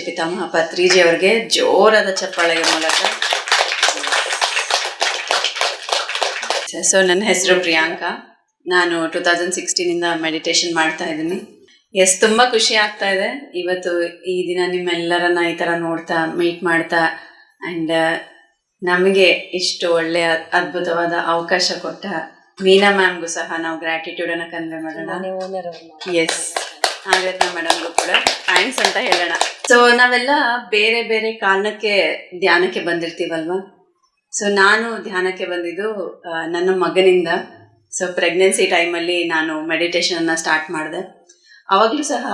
ಪಿತಾಮಹ ತ್ರೀಜಿ ಅವರಿಗೆ ಜೋರಾದ ಚಪ್ಪಾಳೆಯ ಮೂಲಕ ಸೊ ನನ್ನ ಹೆಸರು ಪ್ರಿಯಾಂಕಾ. ನಾನು ಟೂ ತೌಸಂಡ್ ಸಿಕ್ಸ್ಟೀನಿಂದ ಮೆಡಿಟೇಷನ್ ಮಾಡ್ತಾ ಇದ್ದೀನಿ. ಎಸ್ ತುಂಬ ಖುಷಿ ಆಗ್ತಾ ಇದೆ. ಇವತ್ತು ಈ ದಿನ ನಿಮ್ಮೆಲ್ಲರನ್ನ ಈ ಥರ ನೋಡ್ತಾ ಮೀಟ್ ಮಾಡ್ತಾ ಆ್ಯಂಡ್ ನಮಗೆ ಇಷ್ಟು ಒಳ್ಳೆಯ ಅದ್ಭುತವಾದ ಅವಕಾಶ ಕೊಟ್ಟ ಮೀನಾ ಮ್ಯಾಮ್ಗೂ ಸಹ ನಾವು ಗ್ರ್ಯಾಟಿಟ್ಯೂಡನ್ನು ಕನ್ವೆ ಮಾಡೋಣ. ಎಸ್ ನಾಗರತ್ನ ಮೇಡಮ್ಗೂ ಕೂಡ ಥ್ಯಾಂಕ್ಸ್ ಅಂತ ಹೇಳೋಣ. ಸೊ ನಾವೆಲ್ಲ ಬೇರೆ ಬೇರೆ ಕಾರಣಕ್ಕೆ ಧ್ಯಾನಕ್ಕೆ ಬಂದಿರ್ತೀವಲ್ವಾ? ಸೊ ನಾನು ಧ್ಯಾನಕ್ಕೆ ಬಂದಿದ್ದು ನನ್ನ ಮಗನಿಂದ. ಸೊ ಪ್ರೆಗ್ನೆನ್ಸಿ ಟೈಮಲ್ಲಿ ನಾನು ಮೆಡಿಟೇಷನನ್ನು ಸ್ಟಾರ್ಟ್ ಮಾಡಿದೆ. ಅವಾಗಲೂ ಸಹ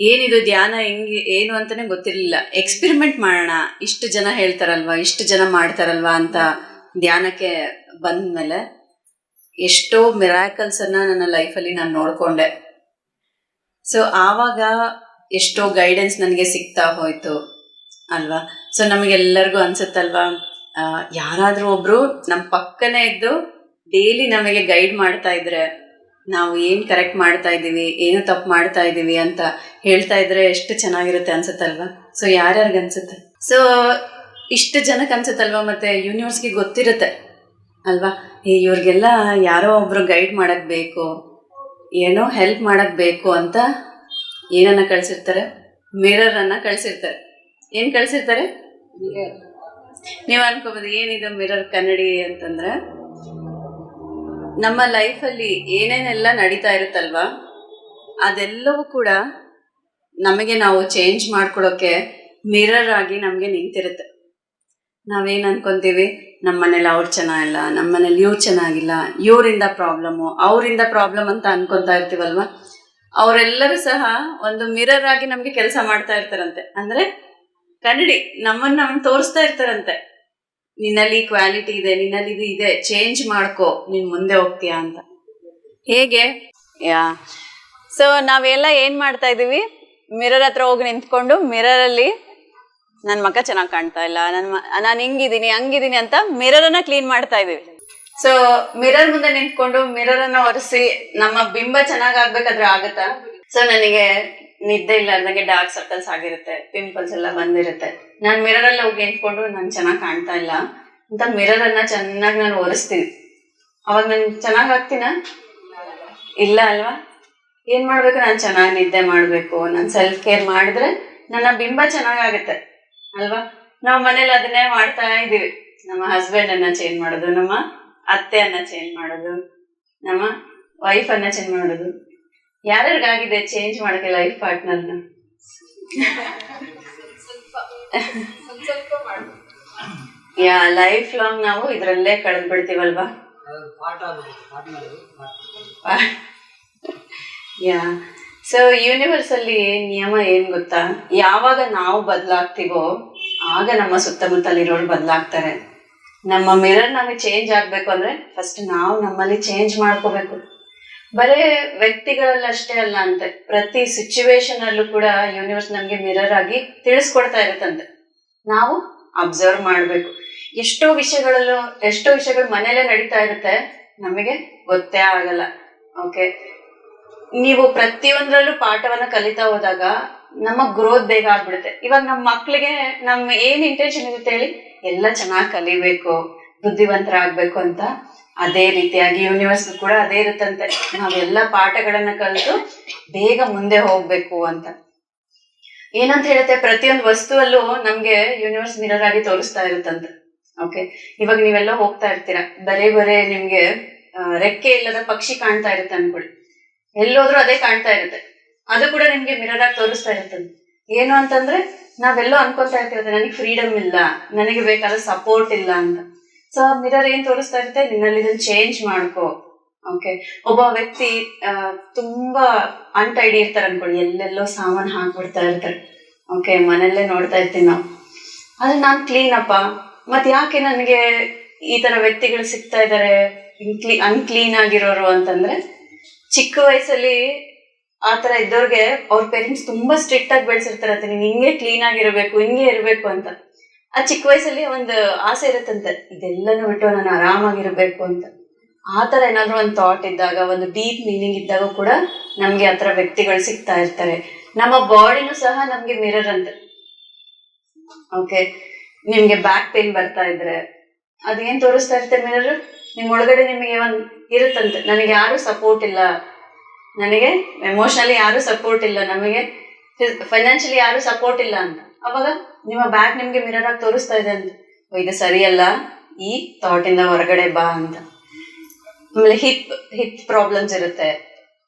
ಏನಿದು ಧ್ಯಾನ ಹೆಂಗೆ, ಏನು ಅಂತಾನೆ ಗೊತ್ತಿರಲಿಲ್ಲ. ಎಕ್ಸ್ಪೆರಿಮೆಂಟ್ ಮಾಡೋಣ. ಇಷ್ಟು ಜನ ಹೇಳ್ತಾರಲ್ವಾ, ಇಷ್ಟು ಜನ ಮಾಡ್ತಾರಲ್ವಾ ಅಂತ ಧ್ಯಾನಕ್ಕೆ ಬಂದ್ಮೇಲೆ ಎಷ್ಟೋ ಮಿರಾಕಲ್ಸ್ ಅನ್ನ ನನ್ನ ಲೈಫಲ್ಲಿ ನಾನು ನೋಡಿಕೊಂಡೆ. ಸೊ ಆವಾಗ ಎಷ್ಟೋ ಗೈಡೆನ್ಸ್ ನನಗೆ ಸಿಗ್ತಾ ಹೋಯ್ತು, ಅಲ್ವಾ? ಸೊ ನಮಗೆಲ್ಲರಿಗೂ ಅನ್ಸುತ್ತಲ್ವಾ ಯಾರಾದರೂ ಒಬ್ರು ನಮ್ಮ ಪಕ್ಕನೇ ಇದ್ದು ಡೈಲಿ ನಮಗೆ ಗೈಡ್ ಮಾಡ್ತಾ ಇದ್ರೆ, ನಾವು ಏನು ಕರೆಕ್ಟ್ ಮಾಡ್ತಾ ಇದ್ದೀವಿ, ಏನು ತಪ್ಪು ಮಾಡ್ತಾ ಇದ್ದೀವಿ ಅಂತ ಹೇಳ್ತಾ ಇದ್ರೆ ಎಷ್ಟು ಚೆನ್ನಾಗಿರುತ್ತೆ ಅನ್ಸುತ್ತಲ್ವಾ? ಸೊ ಯಾರ್ಯಾರಿಗೆ ಅನ್ಸುತ್ತೆ? ಸೊ ಇಷ್ಟು ಜನಕ್ಕೆ ಅನ್ಸುತ್ತಲ್ವಾ ಮತ್ತೆ ಯೂನಿವರ್ಸ್ಗೆ ಗೊತ್ತಿರುತ್ತೆ. ಅಲ್ವಾ? ಇವ್ರಿಗೆಲ್ಲ ಯಾರೋ ಒಬ್ಬರು ಗೈಡ್ ಮಾಡಕ್ ಬೇಕು ಏನೋ ಹೆಲ್ಪ್ ಮಾಡೋಕ್ಕೆ ಬೇಕು ಅಂತ ಏನನ್ನ ಕಳ್ಸಿರ್ತಾರೆ? ಮಿರರ್ ಕಳಿಸಿರ್ತಾರೆ. ಕಳ್ಸಿರ್ತಾರೆ? ಕಳಿಸಿರ್ತಾರೆ ನೀವು ಅನ್ಕೋಬೋದು ಏನಿದು ಮಿರರ್ ಕನ್ನಡಿ ಅಂತಂದ್ರೆ ನಮ್ಮ ಲೈಫಲ್ಲಿ ಏನೇನೆಲ್ಲ ನಡೀತಾ ಇರುತ್ತಲ್ವಾ ಅದೆಲ್ಲವೂ ಕೂಡ ನಮಗೆ ನಾವು ಚೇಂಜ್ ಮಾಡ್ಕೊಳ್ಳೋಕೆ ಮಿರರ್ ಆಗಿ ನಮಗೆ ನಿಂತಿರುತ್ತೆ. ನಾವೇನು ಅನ್ಕೊಂತೀವಿ? ನಮ್ಮ ಮನೇಲಿ ಅವ್ರು ಚೆನ್ನಾಗಿಲ್ಲ ನಮ್ಮ ಮನೇಲಿ ಇವ್ರು ಚೆನ್ನಾಗಿಲ್ಲ, ಇವರಿಂದ ಪ್ರಾಬ್ಲಮ್ಮು ಅವರಿಂದ ಪ್ರಾಬ್ಲಮ್ ಅಂತ ಅನ್ಕೊತಾ ಇರ್ತೀವಲ್ವಾ? ಅವರೆಲ್ಲರೂ ಸಹ ಒಂದು ಮಿರರ್ ಆಗಿ ನಮಗೆ ಕೆಲಸ ಮಾಡ್ತಾ ಇರ್ತಾರಂತೆ. ಅಂದ್ರೆ ಕನ್ನಡಿ, ನಮ್ಮನ್ನ ನಮ್ಗೆ ತೋರಿಸ್ತಾ ಇರ್ತಾರಂತೆ. ನಿನ್ನಲ್ಲಿ ಕ್ವಾಲಿಟಿ ಇದೆ, ನಿನ್ನಲ್ಲಿ ಇದು ಇದೆ ಚೇಂಜ್ ಮಾಡ್ಕೋ, ನೀನ್ ಮುಂದೆ ಹೋಗ್ತೀಯಾ ಅಂತ. ಹೇಗೆ? ಯಾ. ಸೊ ನಾವೆಲ್ಲ ಏನ್ ಮಾಡ್ತಾ ಇದೀವಿ? ಮಿರರ್ ಹತ್ರ ಹೋಗಿ ನಿಂತ್ಕೊಂಡು ಮಿರರ್ ಅಲ್ಲಿ ನನ್ನ ಮಗ ಚೆನ್ನಾಗಿ ಕಾಣ್ತಾ ಇಲ್ಲ ನನ್ನ ನಾನು ಹಿಂಗಿದ್ದೀನಿ ಹಂಗಿದ್ದೀನಿ ಅಂತ ಮಿರರ್ ಅನ್ನ ಕ್ಲೀನ್ ಮಾಡ್ತಾ ಇದೀವಿ ಸೊ ಮಿರರ್ ಮುಂದೆ ನಿಂತ್ಕೊಂಡು ಮಿರರ್ ಅನ್ನ ಒರೆಸಿ ನಮ್ಮ ಬಿಂಬ ಚೆನ್ನಾಗ್ ಆಗ್ಬೇಕಾದ್ರೆ ಆಗತ್ತಾ? ಸೊ ನನಗೆ ನಿದ್ದೆ ಇಲ್ಲ ನನಗೆ ಡಾರ್ಕ್ ಸರ್ಕಲ್ಸ್ ಆಗಿರುತ್ತೆ ಪಿಂಪಲ್ಸ್ ಎಲ್ಲ ಬಂದಿರುತ್ತೆ. ನಾನು ಮಿರರ್ ಅಲ್ಲಿ ಹೋಗಿ ನಿಂತ್ಕೊಂಡು ನಾನು ಚೆನ್ನಾಗಿ ಕಾಣ್ತಾ ಇಲ್ಲ ಅಂತ ಮಿರರ್ ಅನ್ನ ಚೆನ್ನಾಗಿ ನಾನು ಒರೆಸ್ತೀನಿ. ಅವಾಗ ನಾನು ಚೆನ್ನಾಗ್ ಆಗ್ತೀನ? ಇಲ್ಲ ಅಲ್ವಾ? ಏನ್ ಮಾಡ್ಬೇಕು? ನಾನು ಚೆನ್ನಾಗಿ ನಿದ್ದೆ ಮಾಡ್ಬೇಕು, ನಾನು ಸೆಲ್ಫ್ ಕೇರ್ ಮಾಡಿದ್ರೆ ನನ್ನ ಬಿಂಬ ಚೆನ್ನಾಗಾಗುತ್ತೆ ಅಲ್ವಾ? ನಾವು ಮನೇಲಿ ಅದನ್ನೇ ಮಾಡ್ತಾ ಇದೀವಿ ನಮ್ಮ ಹಸ್ಬೆಂಡ್ ಅನ್ನ ಚೇಂಜ್ ಮಾಡೋದು ನಮ್ಮ ಅತ್ತೆ ಅನ್ನ ಚೇಂಜ್ ಮಾಡೋದು ನಮ್ಮ ವೈಫ್ ಅನ್ನ ಚೇಂಜ್ ಮಾಡೋದು. ಯಾರ್ಯಾರಿಗಾಗಿದೆ ಚೇಂಜ್ ಮಾಡಕ್ಕೆ ಲೈಫ್ ಪಾರ್ಟ್ನರ್ನ ಯಾ ಲೈಫ್ ಲಾಂಗ್ ನಾವು ಇದ್ರಲ್ಲೇ ಕಳೆದ್ ಬಿಡ್ತೀವಲ್ವಾ ಯಾ ಸೊ ಯೂನಿವರ್ಸ್ ಅಲ್ಲಿ ನಿಯಮ ಏನ್ ಗೊತ್ತಾ? ಯಾವಾಗ ನಾವು ಬದಲಾಗ್ತೀವೋ, ಆಗ ನಮ್ಮ ಸುತ್ತಮುತ್ತಲಿರೋರು ಬದಲಾಗ್ತಾರೆ. ನಮ್ಮ ಮಿರರ್ ನಮಗೆ ಚೇಂಜ್ ಆಗ್ಬೇಕು ಅಂದ್ರೆ ಫಸ್ಟ್ ನಾವು ನಮ್ಮಲ್ಲಿ ಚೇಂಜ್ ಮಾಡ್ಕೋಬೇಕು. ಬರೇ ವ್ಯಕ್ತಿಗಳಲ್ಲಷ್ಟೇ ಅಲ್ಲ ಅಂತೆ. ಪ್ರತಿ ಸಿಚುವೇಶನ್ ಅಲ್ಲೂ ಕೂಡ ಯೂನಿವರ್ಸ್ ನಮ್ಗೆ ಮಿರರ್ ಆಗಿ ತಿಳಿಸ್ಕೊಡ್ತಾ ಇರುತ್ತಂತೆ. ನಾವು ಅಬ್ಸರ್ವ್ ಮಾಡ್ಬೇಕು. ಎಷ್ಟೋ ವಿಷಯಗಳಲ್ಲೂ, ಎಷ್ಟೋ ವಿಷಯಗಳು ಮನೇಲೆ ನಡೀತಾ ಇರುತ್ತೆ, ನಮಗೆ ಗೊತ್ತೇ ಆಗಲ್ಲ. ಓಕೆ ನೀವು ಪ್ರತಿಯೊಂದ್ರಲ್ಲೂ ಪಾಠವನ್ನ ಕಲಿತಾ ಹೋದಾಗ ನಮ್ಮ ಗ್ರೋತ್ ಬೇಗ ಆಗ್ಬಿಡುತ್ತೆ. ಇವಾಗ ನಮ್ಮ ಮಕ್ಳಿಗೆ ನಮ್ಮ ಏನ್ ಇಂಟೆನ್ಷನ್ ಇರುತ್ತೆ ಹೇಳಿ? ಎಲ್ಲ ಚೆನ್ನಾಗಿ ಕಲಿಬೇಕು, ಬುದ್ಧಿವಂತರಾಗ್ಬೇಕು ಅಂತ ಅದೇ ರೀತಿಯಾಗಿ ಯೂನಿವರ್ಸ್ ಕೂಡ ಅದೇ ಇರುತ್ತಂತೆ. ನಾವೆಲ್ಲ ಪಾಠಗಳನ್ನ ಕಲಿತು ಬೇಗ ಮುಂದೆ ಹೋಗ್ಬೇಕು ಅಂತ. ಏನಂತ ಹೇಳುತ್ತೆ? ಪ್ರತಿಯೊಂದು ವಸ್ತುವಲ್ಲೂ ನಮ್ಗೆ ಯೂನಿವರ್ಸ್ ಮಿರರ್ ಆಗಿ ತೋರಿಸ್ತಾ ಇರುತ್ತಂತೆ. ಓಕೆ ಇವಾಗ ನೀವೆಲ್ಲ ಹೋಗ್ತಾ ಇರ್ತೀರಾ. ಬರೇ ಬರೇ ನಿಮ್ಗೆ ರೆಕ್ಕೆ ಇಲ್ಲದ ಪಕ್ಷಿ ಕಾಣ್ತಾ ಇರುತ್ತೆ ಅನ್ಕೊಳ್ಳಿ. ಎಲ್ಲೋದ್ರೂ ಅದೇ ಕಾಣ್ತಾ ಇರುತ್ತೆ. ಅದು ಕೂಡ ನಿಮ್ಗೆ ಮಿರರ್ ಆಗಿ ತೋರಿಸ್ತಾ ಇರುತ್ತೆ. ಏನು ಅಂತಂದ್ರೆ, ನಾವೆಲ್ಲೋ ಅನ್ಕೊಂತಾ ಇರ್ತೀವಿ ನನಗೆ ಫ್ರೀಡಮ್ ಇಲ್ಲ. ನನಗೆ ಬೇಕಾದ ಸಪೋರ್ಟ್ ಇಲ್ಲ ಅಂತ. ಸೊ ಮಿರರ್ ಏನ್ ತೋರಿಸ್ತಾ ಇರುತ್ತೆ? ನಿನ್ನಲ್ಲಿ ಇದನ್ನ ಚೇಂಜ್ ಮಾಡ್ಕೋ. ಓಕೆ ಒಬ್ಬ ವ್ಯಕ್ತಿ ತುಂಬಾ ಅಂಟೈಡಿ ಇರ್ತಾರೆ ಅನ್ಕೊಳ್ಳಿ. ಎಲ್ಲೆಲ್ಲೋ ಸಾಮಾನು ಹಾಕ್ಬಿಡ್ತಾ ಇರ್ತಾರೆ. ಓಕೆ ಮನೆಯಲ್ಲೇ ನೋಡ್ತಾ ಇರ್ತೀನಿ ನಾವು. ಆದ್ರೆ ನಾನ್ ಕ್ಲೀನ್ ಅಪ್ಪ. ಮತ್ ಯಾಕೆ ನನಗೆ ಈ ತರ ವ್ಯಕ್ತಿಗಳು ಸಿಗ್ತಾ ಇದಾರೆ? ಅನ್ಕ್ಲೀನ್ ಆಗಿರೋರು ಅಂತಂದ್ರೆ ಚಿಕ್ಕ ವಯಸ್ಸಲ್ಲಿ ಆ ತರ ಇದ್ದವ್ರಿಗೆ ಅವ್ರ ಪೇರೆಂಟ್ಸ್ ತುಂಬಾ ಸ್ಟ್ರಿಕ್ಟ್ ಆಗಿ ಬೆಳೆಸಿರ್ತಾರಂತೆ. ನೀನ್ ಹಿಂಗೆ ಕ್ಲೀನ್ ಆಗಿರ್ಬೇಕು, ಹಿಂಗೆ ಇರ್ಬೇಕು ಅಂತ. ಆ ಚಿಕ್ಕ ವಯಸ್ಸಲ್ಲಿ ಒಂದು ಆಸೆ ಇರುತ್ತಂತೆ. ಇದೆಲ್ಲನೂ ಬಿಟ್ಟು ನಾನು ಆರಾಮಾಗಿರ್ಬೇಕು ಅಂತ. ಆ ತರ ಏನಾದ್ರು ಒಂದು ಥಾಟ್ ಇದ್ದಾಗ, ಒಂದು ಡೀಪ್ ಮೀನಿಂಗ್ ಇದ್ದಾಗ ಕೂಡ ನಮ್ಗೆ ಆ ಥರ ವ್ಯಕ್ತಿಗಳು ಸಿಗ್ತಾ ಇರ್ತಾರೆ. ನಮ್ಮ ಬಾಡಿನೂ ಸಹ ನಮ್ಗೆ ಮಿರರ್ ಅಂತ. ಓಕೆ ನಿಮ್ಗೆ ಬ್ಯಾಕ್ ಪೇನ್ ಬರ್ತಾ ಇದ್ರೆ, ಅದೇನ್ ತೋರಿಸ್ತಾ ಇರ್ತಾರೆ ಮಿರರ್ ನಿಮ್ ಒಳಗಡೆ ನಿಮಗೆ ಒಂದು ಇರುತ್ತಂತೆ. ನನಗೆ ಯಾರು ಸಪೋರ್ಟ್ ಇಲ್ಲ. ನನಗೆ ಎಮೋಷನಲಿ ಯಾರು ಸಪೋರ್ಟ್ ಇಲ್ಲ. ನಮಗೆ ಫೈನಾನ್ಷಿಯಲಿ ಯಾರು ಸಪೋರ್ಟ್ ಇಲ್ಲ ಅಂತ. ಅವಾಗ ನಿಮ್ಮ ಬ್ಯಾಗ್ ನಿಮ್ಗೆ ಮಿರರ್ ಆಗಿ ತೋರಿಸ್ತಾ ಇದೆ ಅಂತ. ಇದು ಸರಿಯಲ್ಲ. ಈ ಥಾಟ್ ಇಂದ ಹೊರಗಡೆ ಬಾ ಅಂತ. ಆಮೇಲೆ ಹಿಪ್ ಹಿಪ್ ಪ್ರಾಬ್ಲಮ್ಸ್ ಇರುತ್ತೆ.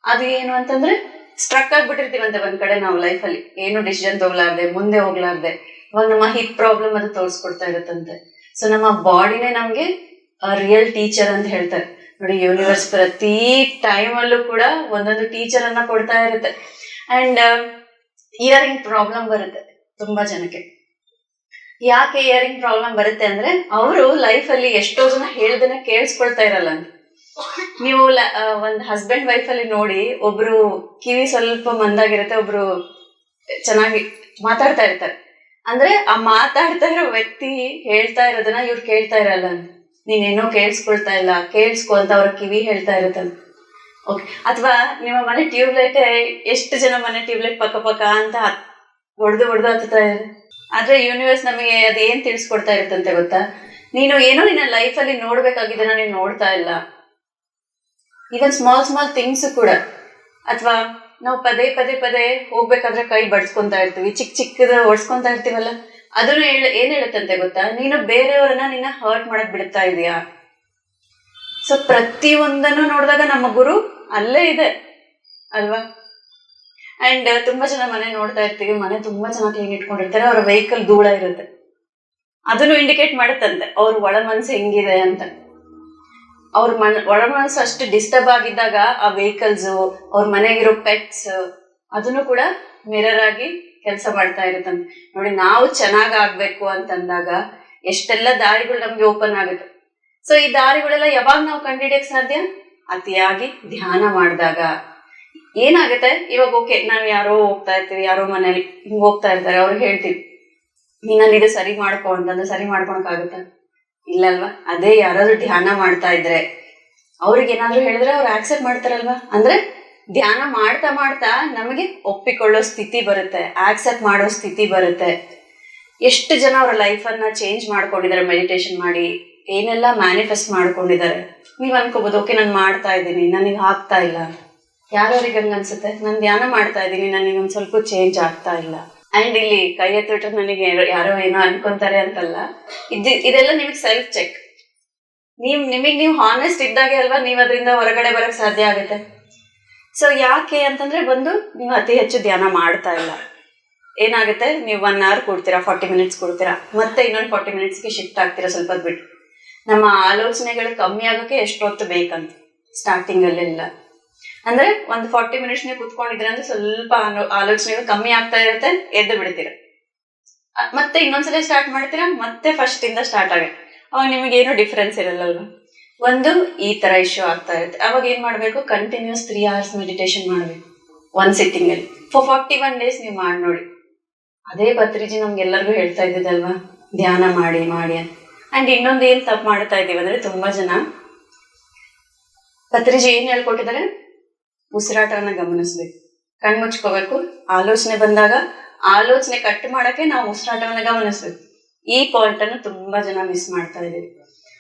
ಅದು ಏನು ಅಂತಂದ್ರೆ ಸ್ಟ್ರಕ್ ಆಗ್ಬಿಟ್ಟಿರ್ತೀವಂತೆ ಒಂದ್ ಕಡೆ ನಾವು ಲೈಫಲ್ಲಿ ಏನು ಡಿಸಿಷನ್ ತಗೊಲಾರ್ದೆ, ಮುಂದೆ ಹೋಗ್ಲಾರ್ದೆ. ಅವಾಗ ನಮ್ಮ ಹಿಪ್ ಪ್ರಾಬ್ಲಮ್ ಅದು ತೋರಿಸ್ಕೊಡ್ತಾ ಇರುತ್ತಂತೆ. ಸೊ ನಮ್ಮ ಬಾಡಿನೇ ನಮ್ಗೆ ರಿಯಲ್ ಟೀಚರ್ ಅಂತ ಹೇಳ್ತಾರೆ. ನೋಡಿ ಯೂನಿವರ್ಸ್ ಪ್ರತಿ ಟೈಮ್ ಅಲ್ಲೂ ಕೂಡ ಒಂದೊಂದು ಟೀಚರ್ ಅನ್ನ ಕೊಡ್ತಾ ಇರುತ್ತೆ. ಅಂಡ್ ಇಯರಿಂಗ್ ಪ್ರಾಬ್ಲಮ್ ಬರುತ್ತೆ ತುಂಬಾ ಜನಕ್ಕೆ. ಯಾಕೆ ಇಯರಿಂಗ್ ಪ್ರಾಬ್ಲಮ್ ಬರುತ್ತೆ ಅಂದ್ರೆ, ಅವರು ಲೈಫ್ ಅಲ್ಲಿ ಎಷ್ಟೋ ಜನ ಹೇಳ್ದನ್ನ ಕೇಳಿಸ್ಕೊಳ್ತಾ ಇರಲ್ಲ. ಅಂತ ನೀವು ಒಂದ್ ಹಸ್ಬೆಂಡ್ ವೈಫ್ ಅಲ್ಲಿ ನೋಡಿ, ಒಬ್ರು ಕಿವಿ ಸ್ವಲ್ಪ ಮಂದಾಗಿರುತ್ತೆ, ಒಬ್ರು ಚೆನ್ನಾಗಿ ಮಾತಾಡ್ತಾ ಇರ್ತಾರೆ. ಅಂದ್ರೆ ಆ ಮಾತಾಡ್ತಾ ಇರೋ ವ್ಯಕ್ತಿ ಹೇಳ್ತಾ ಇರೋದನ್ನ ಇವ್ರು ಕೇಳ್ತಾ ಇರಲ್ಲ ಅಂತ. ನೀನೇನೋ ಕೇಳಿಸ್ಕೊಳ್ತಾ ಇಲ್ಲ, ಕೇಳಿಸ್ಕೊ ಅಂತ ಅವ್ರ ಕಿವಿ ಹೇಳ್ತಾ ಇರುತ್ತಲ್ಲ ಓಕೆ ಅಥವಾ ನಿಮ್ಮ ಮನೆ ಟ್ಯೂಬ್ಲೈಟ್ ಎಷ್ಟು ಜನ ಮನೆ ಟ್ಯೂಬ್ಲೈಟ್ ಪಕ್ಕ ಪಕ್ಕ ಅಂತ ಹೊಡೆದು ಹೊಡೆದು ಹತ್ತುತ್ತಾ ಇದೆ ಆದ್ರೆ ಯೂನಿವರ್ಸ್ ನಮಗೆ ಅದೇನ್ ಏನ್ ತಿಳಿಸ್ಕೊಡ್ತಾ ಇರುತ್ತಂತೆ ಗೊತ್ತಾ? ನೀನು ಏನೋ ನಿನ್ನ ಲೈಫ್ ಅಲ್ಲಿ ನೋಡ್ಬೇಕಾಗಿದ್ದನ್ನ ನೀನು ನೋಡ್ತಾ ಇಲ್ಲ. ಈವನ್ ಸ್ಮಾಲ್ ಸ್ಮಾಲ್ ಥಿಂಗ್ಸ್ ಕೂಡ. ಅಥವಾ ನಾವು ಪದೇ ಪದೇ ಪದೇ ಹೋಗ್ಬೇಕಾದ್ರೆ ಕೈ ಬಡ್ಸ್ಕೊಂತಾ ಇರ್ತೀವಿ, ಚಿಕ್ಕ ಚಿಕ್ಕದ ಓಡಿಸ್ಕೊಂತಾ ಇರ್ತೀವಲ್ಲ, ಅದನ್ನು ಹೇಳ, ಏನ್ ಹೇಳುತ್ತಂತೆ ಗೊತ್ತಾ? ನೀನು ಬೇರೆಯವರನ್ನ ನಿನ್ನ ಹರ್ಟ್ ಮಾಡಕ್ ಬಿಡ್ತಾ ಇದೀಯಾ? ಸೊ ಪ್ರತಿ ಒಂದನ್ನು ನೋಡಿದಾಗ ನಮ್ಮ ಗುರು ಅಲ್ಲೇ ಇದೆ, ಅಲ್ವಾ? ಅಂಡ್ ತುಂಬಾ ಜನ ಮನೆ ನೋಡ್ತಾ ಇರ್ತೀವಿ, ಮನೆ ತುಂಬಾ ಜನ ಕ್ಲೀನ್ ಇಟ್ಕೊಂಡಿರ್ತಾರೆ, ಅವರ ವೆಹಿಕಲ್ ಧೂಳ ಇರುತ್ತೆ. ಅದನ್ನು ಇಂಡಿಕೇಟ್ ಮಾಡುತ್ತಂತೆ, ಅವ್ರ ಒಳ ಮನಸ್ಸು ಹೆಂಗಿದೆ ಅಂತ. ಅವ್ರ ಮನ್ ಒಳ ಮನಸ್ಸು ಅಷ್ಟು ಡಿಸ್ಟರ್ಬ್ ಆಗಿದ್ದಾಗ ಆ ವೆಹಿಕಲ್ಸ್ ಅವ್ರ ಮನೆಗಿರೋ ಪೆಟ್ಸ್ ಅದನ್ನು ಕೂಡ ಮಿರರ್ ಆಗಿ ಕೆಲಸ ಮಾಡ್ತಾ ಇರುತ್ತಂತೆ. ನೋಡಿ, ನಾವು ಚೆನ್ನಾಗ್ ಆಗ್ಬೇಕು ಅಂತಂದಾಗ ಎಷ್ಟೆಲ್ಲ ದಾರಿಗಳು ನಮ್ಗೆ ಓಪನ್ ಆಗುತ್ತೆ. ಸೊ ಈ ದಾರಿಗಳೆಲ್ಲ ಯಾವಾಗ ನಾವು ಕಂಡಿಡಿಯಕ್ ಸಾಧ್ಯ? ಅತಿಯಾಗಿ ಧ್ಯಾನ ಮಾಡಿದಾಗ. ಏನಾಗುತ್ತೆ? ಇವಾಗ ಓಕೆ ನಾವು ಯಾರೋ ಹೋಗ್ತಾ ಇರ್ತೀವಿ, ಯಾರೋ ಮನೇಲಿ ಹಿಂಗ್ ಹೋಗ್ತಾ ಇರ್ತಾರೆ ಅವ್ರಿಗೆ ಹೇಳ್ತೀವಿ ನೀನಲ್ಲಿ ಇದು ಸರಿ ಮಾಡ್ಕೊ ಅಂತಂದ್ರೆ ಸರಿ ಮಾಡ್ಕೊಳಕ್ಕಾಗುತ್ತಾ ಇಲ್ಲಲ್ವಾ? ಅದೇ ಯಾರಾದ್ರೂ ಧ್ಯಾನ ಮಾಡ್ತಾ ಇದ್ರೆ. ಅವ್ರಿಗೆ ಏನಾದ್ರು ಹೇಳಿದ್ರೆ ಅವ್ರು ಆಕ್ಸೆಪ್ಟ್ ಮಾಡ್ತಾರಲ್ವಾ? ಅಂದ್ರೆ ಧ್ಯಾನ ಮಾಡ್ತಾ ಮಾಡ್ತಾ ನಮಗೆ ಒಪ್ಪಿಕೊಳ್ಳೋ ಸ್ಥಿತಿ ಬರುತ್ತೆ ಆಕ್ಸೆಪ್ಟ್ ಮಾಡೋ ಸ್ಥಿತಿ ಬರುತ್ತೆ. ಎಷ್ಟು ಜನ ಅವರ ಲೈಫನ್ನ ಚೇಂಜ್ ಮಾಡ್ಕೊಂಡಿದ್ದಾರೆ ಮೆಡಿಟೇಷನ್ ಮಾಡಿ, ಏನೆಲ್ಲ ಮ್ಯಾನಿಫೆಸ್ಟ್ ಮಾಡ್ಕೊಂಡಿದ್ದಾರೆ? ನೀವ್ ಅನ್ಕೋಬಹುದು ಓಕೆ, ನಾನು ಮಾಡ್ತಾ ಇದ್ದೀನಿ, ನನಗೆ ಆಗ್ತಾ ಇಲ್ಲ. ಯಾರ್ಯಾರಿಗೆ ಹಂಗ ಅನ್ಸುತ್ತೆ? ನಾನು ಧ್ಯಾನ ಮಾಡ್ತಾ ಇದ್ದೀನಿ, ನನಗೆ ಒಂದ್ ಸ್ವಲ್ಪ ಚೇಂಜ್ ಆಗ್ತಾ ಇಲ್ಲ. ಅಂಡ್ ಇಲ್ಲಿ ಕೈ ಎತ್ತಿಟ್ರೆ ನನಗೆ ಯಾರೋ- ಏನೋ ಅನ್ಕೊಂತಾರೆ ಅಂತಲ್ಲ. ಇದು, ಇದೆಲ್ಲ ನಿಮಗೆ ಸೆಲ್ಫ್ ಚೆಕ್ ನೀವ್, ನಿಮಗೆ ನೀವು ಹಾನೆಸ್ಟ್ ಇದ್ದಾಗೆ ಅಲ್ವಾ ನೀವು ಅದರಿಂದ ಹೊರಗಡೆ ಬರಕ್ ಸಾಧ್ಯ ಆಗುತ್ತೆ. ಸೊ ಯಾಕೆ ಅಂತಂದ್ರೆ ಬಂದು ನೀವು ಅತಿ ಹೆಚ್ಚು ಧ್ಯಾನ ಮಾಡ್ತಾ ಇಲ್ಲ. ಏನಾಗುತ್ತೆ? ನೀವು ಒನ್ ಅವರ್ ಕೊಡ್ತೀರಾ ಫಾರ್ಟಿ ಮಿನಿಟ್ಸ್ ಕೊಡ್ತೀರಾ, ಮತ್ತೆ ಇನ್ನೊಂದು ಫಾರ್ಟಿ ಮಿನಿಟ್ಸ್ಗೆ ಶಿಫ್ಟ್ ಆಗ್ತೀರಾ ಸ್ವಲ್ಪ ಬಿಟ್ಟು. ನಮ್ಮ ಆಲೋಚನೆಗಳು ಕಮ್ಮಿ ಆಗೋಕೆ ಎಷ್ಟೊತ್ತು ಬೇಕಂತ? ಸ್ಟಾರ್ಟಿಂಗ್ ಅಲ್ಲೆಲ್ಲ. ಅಂದ್ರೆ ಒಂದ್ ಫಾರ್ಟಿ ಮಿನಿಟ್ಸ್ ನೀವು ಕುತ್ಕೊಂಡಿದ್ರೆ ಅಂದ್ರೆ ಸ್ವಲ್ಪ ಆಲೋ- ಆಲೋಚನೆಗಳು ಕಮ್ಮಿ ಆಗ್ತಾ ಇರುತ್ತೆ, ಎದ್ದು ಬಿಡ್ತೀರ. ಮತ್ತೆ ಇನ್ನೊಂದ್ಸಲ ಸ್ಟಾರ್ಟ್ ಮಾಡ್ತೀರಾ? ಮತ್ತೆ ಫಸ್ಟ್ ಇಂದ ಸ್ಟಾರ್ಟ್ ಆಗುತ್ತೆ ಅವಾಗ ನಿಮಗೆ ಏನು ಡಿಫ್ರೆನ್ಸ್ ಇರಲ್ಲಲ್ವಾ ಒಂದು, ಈ ತರ ಇಶ್ಯೂ ಆಗ್ತಾ ಇರುತ್ತೆ. ಅವಾಗ ಏನ್ ಮಾಡ್ಬೇಕು? ಕಂಟಿನ್ಯೂಸ್ ತ್ರೀ ಅವರ್ಸ್ ಮೆಡಿಟೇಷನ್ ಮಾಡ್ಬೇಕು. ಒನ್ ಸಿಟ್ಟಿಂಗ್ ಅಲ್ಲಿ. ಫಾರ್ ಫಾರ್ಟಿ ಒನ್ ಡೇಸ್ ನೀವು ಮಾಡಿ ನೋಡಿ. ಅದೇ ಪತ್ರಿಜಿ ನಮ್ಗೆಲ್ಲರಿಗೂ ಹೇಳ್ತಾ ಇದ್ದಿದ್ದಲ್ವಾ ಧ್ಯಾನ ಮಾಡಿ ಮಾಡಿ ಅಂತ. ಅಂಡ್ ಇನ್ನೊಂದು ಏನ್ ತಪ್ಪು ಮಾಡ್ತಾ ಇದೀವಿ ಅಂದ್ರೆ ತುಂಬಾ ಜನ. ಪತ್ರಿಜಿ ಏನ್ ಹೇಳ್ಕೊಟ್ಟಿದ್ದಾರೆ? ಉಸಿರಾಟವನ್ನ ಗಮನಿಸ್ಬೇಕು. ಕಣ್ಮುಚ್ಕೋಬೇಕು ಆಲೋಚನೆ ಬಂದಾಗ ಆಲೋಚನೆ ಕಟ್ ಮಾಡಕ್ಕೆ ನಾವು ಉಸಿರಾಟವನ್ನ ಗಮನಿಸ್ಬೇಕು. ಈ ಪಾಯಿಂಟ್ ಅನ್ನು ತುಂಬಾ ಜನ ಮಿಸ್ ಮಾಡ್ತಾ ಇದೀವಿ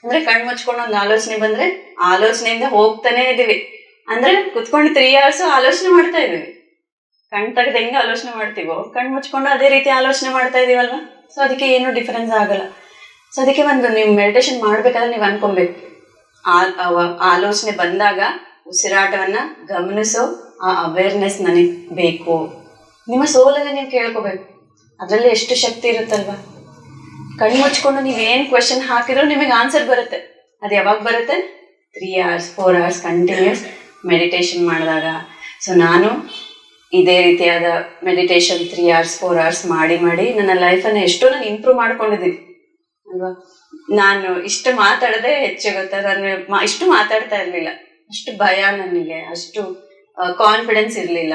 ಅಂದ್ರೆ ಕಣ್ ಮುಚ್ಕೊಂಡು ಒಂದು ಆಲೋಚನೆ ಬಂದ್ರೆ ಆಲೋಚನೆಯಿಂದ ಹೋಗ್ತಾನೆ ಇದೀವಿ ಅಂದ್ರೆ ಕುತ್ಕೊಂಡು ತ್ರೀ ಅವರ್ಸ್ ಆಲೋಚನೆ ಮಾಡ್ತಾ ಇದೀವಿ ಕಣ್ ತೆಗೆದ ಹೆಂಗ ಆಲೋಚನೆ ಮಾಡ್ತೀವೋ, ಕಣ್ ಮುಚ್ಕೊಂಡು ಅದೇ ರೀತಿ ಆಲೋಚನೆ ಮಾಡ್ತಾ ಇದೀವಲ್ವಾ ಸೊ ಅದಕ್ಕೆ ಏನು ಡಿಫರೆನ್ಸ್ ಆಗಲ್ಲ. ಸೊ ಅದಕ್ಕೆ ಒಂದು ನೀವು ಮೆಡಿಟೇಷನ್ ಮಾಡ್ಬೇಕಾದ್ರೆ ನೀವು ಅನ್ಕೊಬೇಕು. ಆಲೋಚನೆ ಬಂದಾಗ ಉಸಿರಾಟವನ್ನ ಗಮನಿಸೋ ಆ ಅವೇರ್ನೆಸ್ ನನಗೆ ಬೇಕು. ನಿಮ್ಮ ಸೋಲಲ್ಲಿ ನೀವು ಕೇಳ್ಕೋಬೇಕು. ಅದರಲ್ಲಿ ಎಷ್ಟು ಶಕ್ತಿ ಇರುತ್ತಲ್ವಾ? ಕಣ್ಣು ಮುಚ್ಕೊಂಡು ನೀವು ಏನ್ ಕ್ವೆಶನ್ ಹಾಕಿದ್ರು ನಿಮಗೆ ಆನ್ಸರ್ ಬರುತ್ತೆ. ಅದು ಯಾವಾಗ ಬರುತ್ತೆ? Three hours four hours continuous meditation ಮಾಡಿದಾಗ. ಸೊ ನಾನು ಇದೇ ರೀತಿಯಾದ meditation three hours four hours ಮಾಡಿ ಮಾಡಿ ನನ್ನ ಲೈಫನ್ನು ಎಷ್ಟೋ ನಾನು ಇಂಪ್ರೂವ್ ಮಾಡ್ಕೊಂಡಿದ್ದೀನಿ. ಅಲ್ವಾ? ನಾನು ಇಷ್ಟು ಮಾತಾಡದೆ ಹೆಚ್ಚು ಗೊತ್ತಾ? ನಾನು ಇಷ್ಟು ಮಾತಾಡ್ತಾ ಇರ್ಲಿಲ್ಲ. ಅಷ್ಟು ಭಯ ನನಗೆ, ಅಷ್ಟು ಕಾನ್ಫಿಡೆನ್ಸ್ ಇರಲಿಲ್ಲ.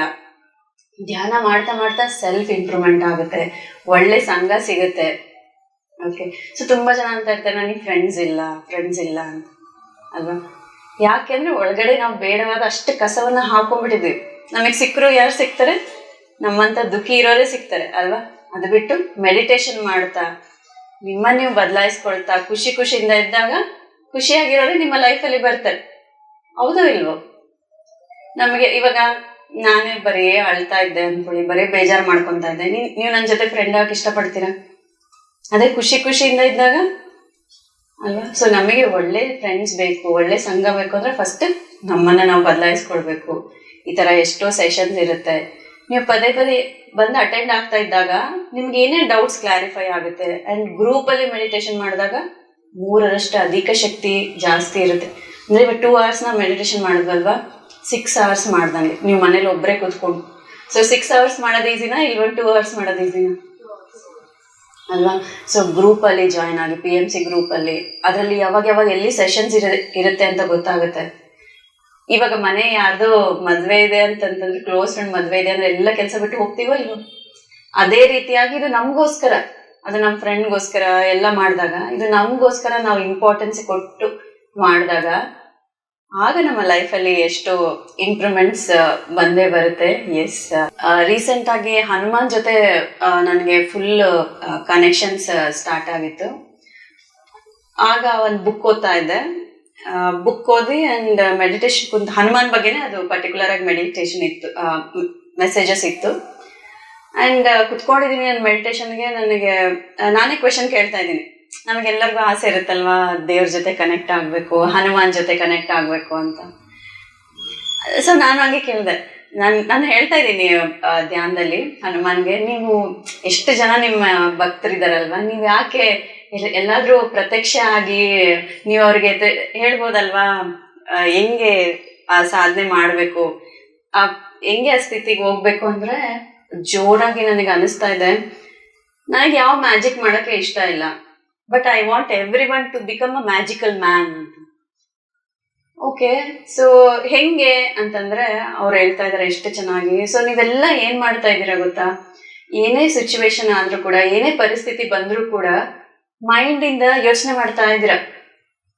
ಧ್ಯಾನ ಮಾಡ್ತಾ ಮಾಡ್ತಾ ಸೆಲ್ಫ್ ಇಂಪ್ರೂವ್ಮೆಂಟ್ ಆಗುತ್ತೆ. ಒಳ್ಳೆ ಸಂಘ ಸಿಗುತ್ತೆ. ಓಕೆ ಸೊ ತುಂಬಾ ಜನ ಅಂತ ಇರ್ತಾರೆ, ನನಗೆ ಫ್ರೆಂಡ್ಸ್ ಇಲ್ಲ ಫ್ರೆಂಡ್ಸ್ ಇಲ್ಲ ಅಂತ. ಅಲ್ವಾ? ಯಾಕೆಂದ್ರೆ ಒಳಗಡೆ ನಾವು ಬೇಡವಾದ ಅಷ್ಟು ಕಸವನ್ನ ಹಾಕೊಂಡ್ಬಿಟ್ಟಿದ್ವಿ. ನಮಗೆ ಸಿಕ್ಕರು ಯಾರು ಸಿಗ್ತಾರೆ ನಮ್ಮಂತ ದುಃಖಿ ಇರೋರೇ ಸಿಗ್ತಾರೆ ಅಲ್ವಾ? ಅದು ಬಿಟ್ಟು ಮೆಡಿಟೇಷನ್ ಮಾಡ್ತಾ ನಿಮ್ಮ ನೀವು ಬದಲಾಯಿಸ್ಕೊಳ್ತಾ, ಖುಷಿ ಖುಷಿಯಿಂದ ಇದ್ದಾಗ, ಖುಷಿಯಾಗಿರೋರೇ ನಿಮ್ಮ ಲೈಫಲ್ಲಿ ಬರ್ತಾರೆ. ಹೌದೋ ಇಲ್ವೋ? ನಮಗೆ ಇವಾಗ ನಾನೇ ಬರೀ ಅಳ್ತಾ ಇದ್ದೆ ಅಂದ್ಕೊಳ್ಳಿ ಬರೀ ಬೇಜಾರು ಮಾಡ್ಕೊತಾ ಇದ್ದೆ. ನೀವ್ ನನ್ನ ಜೊತೆ ಫ್ರೆಂಡ್ ಆಗಕ್ಕೆ ಇಷ್ಟಪಡ್ತೀರಾ? ಅದೇ ಖುಷಿ ಖುಷಿಯಿಂದ ಇದ್ದಾಗ? ಅಲ್ವಾ? ಸೊ ನಮಗೆ ಒಳ್ಳೆ ಫ್ರೆಂಡ್ಸ್ ಬೇಕು, ಒಳ್ಳೆ ಸಂಘ ಬೇಕು ಅಂದ್ರೆ ಫಸ್ಟ್ ನಮ್ಮನ್ನ ನಾವು ಬದಲಾಯಿಸ್ಕೊಳ್ಬೇಕು. ಈ ತರ ಎಷ್ಟೋ ಸೆಷನ್ಸ್ ಇರುತ್ತೆ. ನೀವು ಪದೇ ಪದೇ ಬಂದು ಅಟೆಂಡ್ ಆಗ್ತಾ ಇದ್ದಾಗ ನಿಮ್ಗೆ ಏನೇ ಡೌಟ್ಸ್ ಕ್ಲಾರಿಫೈ ಆಗುತ್ತೆ. ಅಂಡ್ ಗ್ರೂಪ್ ಅಲ್ಲಿ ಮೆಡಿಟೇಷನ್ ಮಾಡಿದಾಗ ಮೂರರಷ್ಟು ಅಧಿಕ ಶಕ್ತಿ ಜಾಸ್ತಿ ಇರುತ್ತೆ. ಅಂದ್ರೆ ಇವಾಗ ಟೂ ಅವರ್ಸ್ ನಾವು ಮೆಡಿಟೇಷನ್ ಮಾಡಿದ್ವಲ್ವಾ ಸಿಕ್ಸ್ ಅವರ್ಸ್ ಮಾಡ್ದಂಗೆ. ನೀವು ಮನೇಲಿ ಒಬ್ಬರೇ ಕೂತ್ಕೊಂಡು. ಸೊ ಸಿಕ್ಸ್ ಅವರ್ಸ್ ಮಾಡೋದು ಈಸಿನಾ ಇಲ್ವ ಟೂ ಅವರ್ಸ್ ಮಾಡೋದು ಈಸಿನ ಅಲ್ವಾ? ಸೊ ಗ್ರೂಪ್ ಅಲ್ಲಿ ಜಾಯ್ನ್ ಆಗಿ ಪಿ ಎಂ ಸಿ ಗ್ರೂಪ್ ಅಲ್ಲಿ, ಅದರಲ್ಲಿ ಯಾವಾಗ ಯಾವಾಗ ಎಲ್ಲಿ ಸೆಷನ್ಸ್ ಇರ, ಇರುತ್ತೆ ಅಂತ ಗೊತ್ತಾಗುತ್ತೆ. ಇವಾಗ ಮನೆ ಯಾರ್ದೋ ಮದುವೆ ಇದೆ ಅಂತಂತಂದ್ರೆ ಕ್ಲೋಸ್ ಫ್ರೆಂಡ್ ಮದುವೆ ಇದೆ ಅಂದ್ರೆ ಎಲ್ಲ ಕೆಲಸ ಬಿಟ್ಟು ಹೋಗ್ತೀವೋ ಇಲ್ವೋ? ಅದೇ ರೀತಿಯಾಗಿ ಇದು ನಮಗೋಸ್ಕರ. ಅದು ನಮ್ಮ ಫ್ರೆಂಡ್ಗೋಸ್ಕರ ಎಲ್ಲ ಮಾಡಿದಾಗ, ಇದು ನಮಗೋಸ್ಕರ ನಾವು ಇಂಪಾರ್ಟೆನ್ಸ್ ಕೊಟ್ಟು ಮಾಡಿದಾಗ ಆಗ ನಮ್ಮ ಲೈಫಲ್ಲಿ ಎಷ್ಟು ಇಂಪ್ರೂವ್ಮೆಂಟ್ಸ್ ಬಂದೇ ಬರುತ್ತೆ. ಎಸ್ ರೀಸೆಂಟ್ ಆಗಿ ಹನುಮಾನ್ ಜೊತೆ ನನಗೆ ಫುಲ್ ಕನೆಕ್ಷನ್ಸ್ ಸ್ಟಾರ್ಟ್ ಆಗಿತ್ತು. ಆಗ ಒಂದು ಬುಕ್ ಓದ್ತಾ ಇದ್ದೆ. ಬುಕ್ ಓದಿ ಅಂಡ್ ಮೆಡಿಟೇಷನ್ ಕುಂತ, ಹನುಮಾನ್ ಬಗ್ಗೆನೇ ಅದು ಪರ್ಟಿಕ್ಯುಲರ್ ಆಗಿ ಮೆಡಿಟೇಷನ್ ಇತ್ತು ಮೆಸೇಜಸ್ ಇತ್ತು. ಅಂಡ್ ಕುತ್ಕೊಂಡಿದ್ದೀನಿ ನನ್ನ ಮೆಡಿಟೇಷನ್ಗೆ ನನಗೆ ನಾನೇ ಕ್ವೆಶನ್ ಕೇಳ್ತಾ ಇದ್ದೀನಿ. ನಮಗೆಲ್ಲರಿಗೂ ಆಸೆ ಇರುತ್ತಲ್ವಾ? ದೇವ್ರ ಜೊತೆ ಕನೆಕ್ಟ್ ಆಗಬೇಕು, ಹನುಮಾನ್ ಜೊತೆ ಕನೆಕ್ಟ್ ಆಗಬೇಕು ಅಂತ. ಸೊ ನಾನು ಹಂಗೆ ಕೇಳಿದೆ. ನಾನು ನಾನು ಹೇಳ್ತಾ ಇದ್ದೀನಿ ಧ್ಯಾನದಲ್ಲಿ ಹನುಮಾನ್ಗೆ, ನೀವು ಎಷ್ಟು ಜನ ನಿಮ್ಮ ಭಕ್ತರಿದಾರಲ್ವಾ? ನೀವು ಯಾಕೆ ಎಲ್- ಎಲ್ಲಾದ್ರೂ ಪ್ರತ್ಯಕ್ಷ ಆಗಿ ನೀವು ಅವ್ರಿಗೆ ಹೇಳ್ಬೋದಲ್ವಾ? ಹೆಂಗೆ ಆ ಸಾಧನೆ ಮಾಡಬೇಕು? ಆ, ಹೆಂಗೆ ಆ ಸ್ಥಿತಿಗೆ ಹೋಗ್ಬೇಕು ಅಂದ್ರೆ ಜೋರಾಗಿ ನನಗೆ ಅನಿಸ್ತಾ ಇದೆ. ನನಗೆ ಯಾವ ಮ್ಯಾಜಿಕ್ ಮಾಡಕ್ಕೆ ಇಷ್ಟ ಇಲ್ಲ. But I want every one to become a magical man okay so ಹೆಂಗೆ ಅಂತಂದ್ರೆ ಅವ್ರು ಹೇಳ್ತಾ ಇದಾರೆ ಎಷ್ಟು ಚೆನ್ನಾಗಿ. ಸೊ ನೀವೆಲ್ಲ ಏನ್ ಮಾಡ್ತಾ ಇದ್ದೀರಾ ಗೊತ್ತಾ? ಏನೇ ಸಿಚುವೇಶನ್ ಆದ್ರೂ ಕೂಡ, ಏನೇ ಪರಿಸ್ಥಿತಿ ಬಂದ್ರೂ ಕೂಡ ಮೈಂಡ್ ಇಂದ ಯೋಚನೆ ಮಾಡ್ತಾ ಇದ್ದೀರಾ?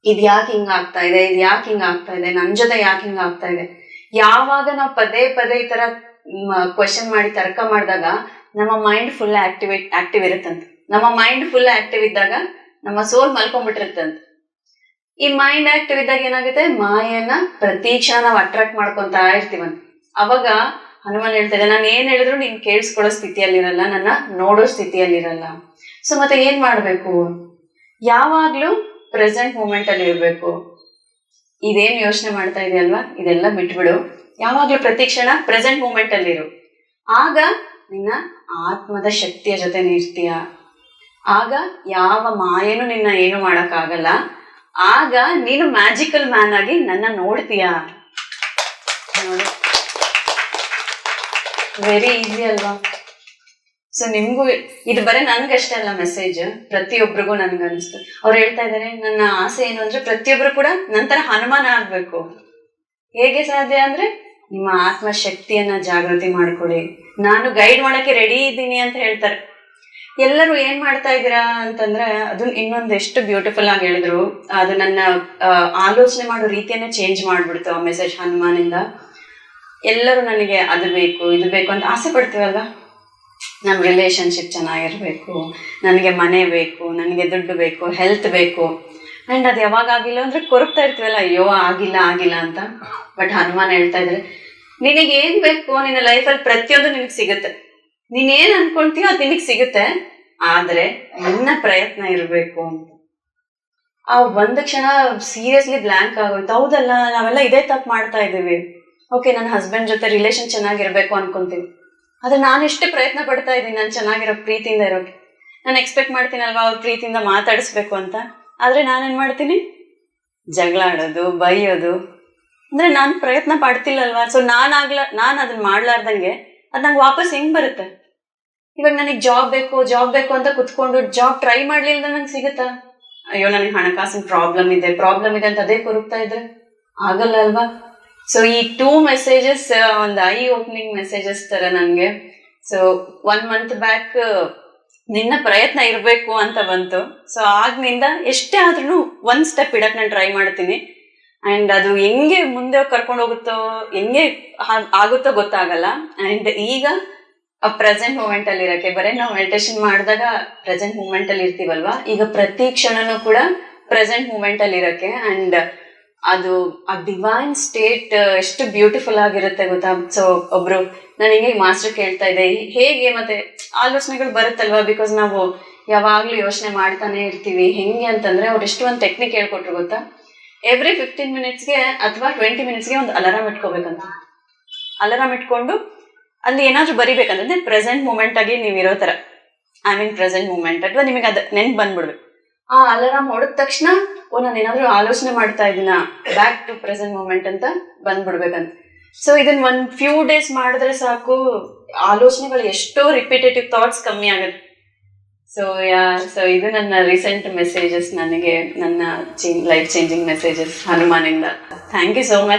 ಇದ್ ಯಾಕೆ ಹಿಂಗ ಆಗ್ತಾ ಇದೆ? ಇದ್ ಯಾಕೆ ಹಿಂಗ ಆಗ್ತಾ ಇದೆ? ನನ್ ಜೊತೆ ಯಾಕೆ ಹಿಂಗ ಆಗ್ತಾ ಇದೆ? ಯಾವಾಗ ನಾವು ಪದೇ ಪದೇ ಈ ತರ ಕ್ವಶನ್ ಮಾಡಿ ತರ್ಕ ಮಾಡಿದಾಗ ನಮ್ಮ ಮೈಂಡ್ ಫುಲ್ ಆಕ್ಟಿವೇಟ್ ಆಕ್ಟಿವ್ ಇರುತ್ತಂತ. ನಮ್ಮ ಮೈಂಡ್ ಫುಲ್ ಆಕ್ಟಿವ್ ಇದ್ದಾಗ ನಮ್ಮ ಸೋಲ್ ಮಲ್ಕೊಂಡ್ಬಿಟ್ಟಿರ್ತಂತೆ ಈ ಮೈಂಡ್ ಆಕ್ಟಿವ್ ಇದ್ದಾಗ ಏನಾಗುತ್ತೆ? ಮಾಯನ್ನ ಪ್ರತಿ ಕ್ಷಣ ನಾವು ಅಟ್ರಾಕ್ಟ್ ಮಾಡ್ಕೊಂತ ಇರ್ತೀವಂತ ಅವಾಗ ಹನುಮಾನ್ ಹೇಳ್ತಾ ನಾನು ಏನ್ ಹೇಳಿದ್ರು ನೀನ್ ಕೇಳಿಸ್ಕೊಳ್ಳೋ ಸ್ಥಿತಿಯಲ್ಲಿರಲ್ಲ, ನನ್ನ ನೋಡೋ ಸ್ಥಿತಿಯಲ್ಲಿರಲ್ಲ. ಸೊ ಮತ್ತೆ ಏನ್ ಮಾಡ್ಬೇಕು? ಯಾವಾಗ್ಲೂ ಪ್ರೆಸೆಂಟ್ ಮೂಮೆಂಟ್ ಅಲ್ಲಿ ಇರ್ಬೇಕು. ಇದೇನ್ ಯೋಚನೆ ಮಾಡ್ತಾ ಇದೆಯಲ್ವಾ? ಇದೆಲ್ಲ ಬಿಟ್ಬಿಡು. ಯಾವಾಗ್ಲೂ ಪ್ರತಿ ಕ್ಷಣ ಪ್ರೆಸೆಂಟ್ ಮೂಮೆಂಟ್ ಅಲ್ಲಿರು ಆಗ ನಿನ್ನ ಆತ್ಮದ ಶಕ್ತಿಯ ಜೊತೆ ಇರ್ತೀಯ. ಆಗ ಯಾವ ಮಾಯನು ನಿನ್ನ ಏನು ಮಾಡೋಕ್ಕಾಗಲ್ಲ. ಆಗ ನೀನು ಮ್ಯಾಜಿಕಲ್ ಮ್ಯಾನ್ ಆಗಿ ನನ್ನ ನೋಡ್ತೀಯ? ನೋಡಿ. ವೆರಿ ಈಸಿ ಅಲ್ವಾ? ಸೊ ನಿಮ್ಗೂ ಇದು ಬರೀ ನನ್ಗಷ್ಟೇ ಅಲ್ಲ ಮೆಸೇಜ್ ಪ್ರತಿಯೊಬ್ಬರಿಗೂ ನನ್ಗನ್ಸ್ತು. ಅವ್ರು ಹೇಳ್ತಾ ಇದಾರೆ, ನನ್ನ ಆಸೆ ಏನು ಅಂದ್ರೆ ಪ್ರತಿಯೊಬ್ರು ಕೂಡ ನಂತರ ಹನುಮಾನ ಆಗ್ಬೇಕು. ಹೇಗೆ ಸಾಧ್ಯ ಅಂದ್ರೆ, ನಿಮ್ಮ ಆತ್ಮ ಶಕ್ತಿಯನ್ನ ಜಾಗೃತಿ ಮಾಡ್ಕೊಳ್ಳಿ ನಾನು ಗೈಡ್ ಮಾಡಕ್ಕೆ ರೆಡಿ ಇದ್ದೀನಿ ಅಂತ ಹೇಳ್ತಾರೆ. ಎಲ್ಲರೂ ಏನ್ ಮಾಡ್ತಾ ಇದ್ದೀರಾ ಅಂತಂದ್ರೆ ಅದನ್ನ ಇನ್ನೊಂದ್ ಎಷ್ಟು ಬ್ಯೂಟಿಫುಲ್ ಆಗಿ ಹೇಳಿದ್ರು. ಅದು ನನ್ನ ಆಲೋಚನೆ ಮಾಡೋ ರೀತಿಯನ್ನೇ ಚೇಂಜ್ ಮಾಡ್ಬಿಡ್ತು ಆ ಮೆಸೇಜ್ ಹನುಮಾನಿಂದ. ಎಲ್ಲರೂ ನನಗೆ ಅದು ಬೇಕು, ಇದು ಬೇಕು ಅಂತ ಆಸೆ ಪಡ್ತೀವಲ್ಲ ನಮ್ಮ ರಿಲೇಶನ್ಶಿಪ್ ಚೆನ್ನಾಗಿರ್ಬೇಕು, ನನಗೆ ಮನೆ ಬೇಕು, ನನಗೆ ದುಡ್ಡು ಬೇಕು ಹೆಲ್ತ್ ಬೇಕು. ಅಂಡ್ ಅದು ಯಾವಾಗ ಆಗಿಲ್ಲ ಅಂದ್ರೆ ಕೊರಗ್ತಾ ಇರ್ತೀವಲ್ಲ, ಅಯ್ಯೋ, ಆಗಿಲ್ಲ ಆಗಿಲ್ಲ ಅಂತ. ಬಟ್ ಹನುಮಾನ್ ಹೇಳ್ತಾ ಇದ್ರೆ ನಿನಗೆ ಏನ್ ಬೇಕು, ನಿನ್ನ ಲೈಫಲ್ಲಿ ಪ್ರತಿಯೊಂದು ನಿನಗೆ ಸಿಗುತ್ತೆ. ನೀನ್ ಏನ್ ಅನ್ಕೊಂತೀಯೋ ಅದು ನಿನಗ್ ಸಿಗುತ್ತೆ. ಆದ್ರೆ ನಿನ್ನ ಪ್ರಯತ್ನ ಇರಬೇಕು ಅಂತ. ಆ ಒಂದ್ ಕ್ಷಣ ಸೀರಿಯಸ್ಲಿ ಬ್ಲಾಂಕ್ ಆಗೋಯ್ತು. ಹೌದಲ್ಲ, ನಾವೆಲ್ಲ ಇದೇ ತಪ್ಪು ಮಾಡ್ತಾ ಇದೀವಿ ಓಕೆ ನನ್ನ ಹಸ್ಬೆಂಡ್ ಜೊತೆ ರಿಲೇಶನ್ ಚೆನ್ನಾಗಿರ್ಬೇಕು ಅನ್ಕೊಂತೀನಿ. ಆದ್ರೆ ನಾನು ಎಷ್ಟು ಪ್ರಯತ್ನ ಪಡ್ತಾ ಇದ್ದೀನಿ ನಾನು ಚೆನ್ನಾಗಿರೋ ಪ್ರೀತಿಯಿಂದ ಇರೋಕೆ. ನಾನು ಎಕ್ಸ್ಪೆಕ್ಟ್ ಮಾಡ್ತೀನಲ್ವಾ ಅವ್ರ ಪ್ರೀತಿಯಿಂದ ಮಾತಾಡಿಸ್ಬೇಕು ಅಂತ. ಆದ್ರೆ ನಾನೇನ್ ಮಾಡ್ತೀನಿ? ಜಗಳ ಆಡೋದು, ಬೈಯೋದು. ಅಂದ್ರೆ ನಾನು ಪ್ರಯತ್ನ ಪಡ್ತಿಲ್ಲಲ್ವಾ? ಸೊ ನಾನು ಆಗ್ಲ ನಾನು ಅದನ್ನ ಮಾಡ್ಲಾರ್ದಂಗೆ ಅದ್ ನಂಗೆ ವಾಪಸ್ ಹೆಂಗ್ ಬರುತ್ತೆ? ಇವಾಗ ನನಗೆ ಜಾಬ್ ಬೇಕು ಜಾಬ್ ಬೇಕು ಅಂತ ಕುತ್ಕೊಂಡು ಜಾಬ್ ಟ್ರೈ ಮಾಡ್ಲಿಲ್ಲ ನಂಗೆ ಸಿಗುತ್ತಾ? ಅಯ್ಯೋ, ನನಗೆ ಹಣಕಾಸಿನ ಪ್ರಾಬ್ಲಮ್ ಇದೆ. ಪ್ರಾಬ್ಲಮ್ ಇದೆ ಅಂತ ಅದೇ ಕೊರಗ್ತಾ ಇದ್ರೆ? ಆಗಲ್ಲ ಅಲ್ವಾ? ಸೊ ಈ ಟೂ ಮೆಸೇಜಸ್ ಒಂದು ಐ ಓಪನಿಂಗ್ ಮೆಸೇಜಸ್ ತರ ನನಗೆ ಸೊ ಒನ್ ಮಂತ್ ಬ್ಯಾಕ್ ನಿನ್ನ ಪ್ರಯತ್ನ ಇರಬೇಕು ಅಂತ ಬಂತು. ಸೊ ಆಗ್ನಿಂದ ಎಷ್ಟೇ ಆದ್ರೂ ಒಂದ್ ಸ್ಟೆಪ್ ಇಡಕ್ ನಾನು ಟ್ರೈ ಮಾಡ್ತೀನಿ. ಅಂಡ್ ಅದು ಹೆಂಗೆ ಮುಂದೆ ಕರ್ಕೊಂಡು ಹೋಗುತ್ತೋ, ಹೆಂಗೆ ಆಗುತ್ತೋ ಗೊತ್ತಾಗಲ್ಲ. ಅಂಡ್ ಈಗ ಪ್ರೆಸೆಂಟ್ ಮೂಮೆಂಟ್ ಅಲ್ಲಿ ಇರಕ್ಕೆ ಬರೀ, ನಾವು ಮೆಡಿಟೇಷನ್ ಮಾಡಿದಾಗ ಪ್ರೆಸೆಂಟ್ ಮೂಮೆಂಟ್ ಅಲ್ಲಿ ಇರ್ತೀವಲ್ವಾ? ಈಗ ಪ್ರತಿ ಕ್ಷಣನೂ ಕೂಡ ಪ್ರೆಸೆಂಟ್ ಮೂಮೆಂಟ್ ಅಲ್ಲಿ ಇರಕ್ಕೆ. ಅಂಡ್ ಅದು, ಆ ಡಿವೈನ್ ಸ್ಟೇಟ್ ಎಷ್ಟು ಬ್ಯೂಟಿಫುಲ್ ಆಗಿರುತ್ತೆ ಗೊತ್ತಾ? ಸೊ ಒಬ್ರು, ನಾನು ಹಿಂಗೆ ಮಾಸ್ಟರ್ ಕೇಳ್ತಾ ಇದ್ದೆ, ಹೇಗೆ ಮತ್ತೆ, ಆಲೋಚನೆಗಳು ಬರುತ್ತಲ್ವಾ? ಬಿಕಾಸ್ ನಾವು ಯಾವಾಗ್ಲೂ ಯೋಚನೆ ಮಾಡ್ತಾನೆ ಇರ್ತೀವಿ. ಹೆಂಗೆ ಅಂತಂದ್ರೆ, ಅವ್ರು ಎಷ್ಟು ಒಂದು ಟೆಕ್ನಿಕ್ ಹೇಳ್ಕೊಟ್ರು ಗೊತ್ತಾ? ಎವ್ರಿ ಫಿಫ್ಟೀನ್ ಮಿನಿಟ್ಸ್ಗೆ ಅಥವಾ ಟ್ವೆಂಟಿ ಮಿನಿಟ್ಸ್ಗೆ ಒಂದು ಅಲಾರಾಮ್ ಇಟ್ಕೋಬೇಕಂತ. ಅಲಾರಾಮ್ ಇಟ್ಕೊಂಡು ಅಲ್ಲಿ ಏನಾದ್ರೂ ಬರಿಬೇಕಂತಂದ್ರೆ ಪ್ರೆಸೆಂಟ್ ಮೂಮೆಂಟ್ ಆಗಿ ನೀವು ಇರೋ ತರ. ಐ ಮೀನ್ ಪ್ರೆಸೆಂಟ್ ಮೂಮೆಂಟ್ ಅಥವಾ ನಿಮಗೆ ಅದು ನೆನ್ಪು ಬಂದ್ಬಿಡ್ಬೇಕು. ಆ ಅಲಾರಾಮ್ ಹೊಡೆದ ತಕ್ಷಣ, ಓ ನಾನು ಏನಾದರೂ ಆಲೋಚನೆ ಮಾಡ್ತಾ ಇದೀನ ಬ್ಯಾಕ್ ಟು ಪ್ರೆಸೆಂಟ್ ಮೂಮೆಂಟ್ ಅಂತ ಬಂದ್ಬಿಡ್ಬೇಕಂತ. ಸೊ ಇದನ್ನ ಒಂದು ಫ್ಯೂ ಡೇಸ್ ಮಾಡಿದ್ರೆ ಸಾಕು, ಆಲೋಚನೆಗಳು ಎಷ್ಟೋ ರಿಪಿಟೇಟಿವ್ ಥಾಟ್ಸ್ ಕಮ್ಮಿ ಆಗುತ್ತೆ. ಸೊ ಯಾ ಸೊ ಇದು ನನ್ನ ರೀಸೆಂಟ್ ಮೆಸೇಜಸ್ ನನಗೆ ನನ್ನ change life changing messages ಹನುಮಾನಿಂದ. Thank you so much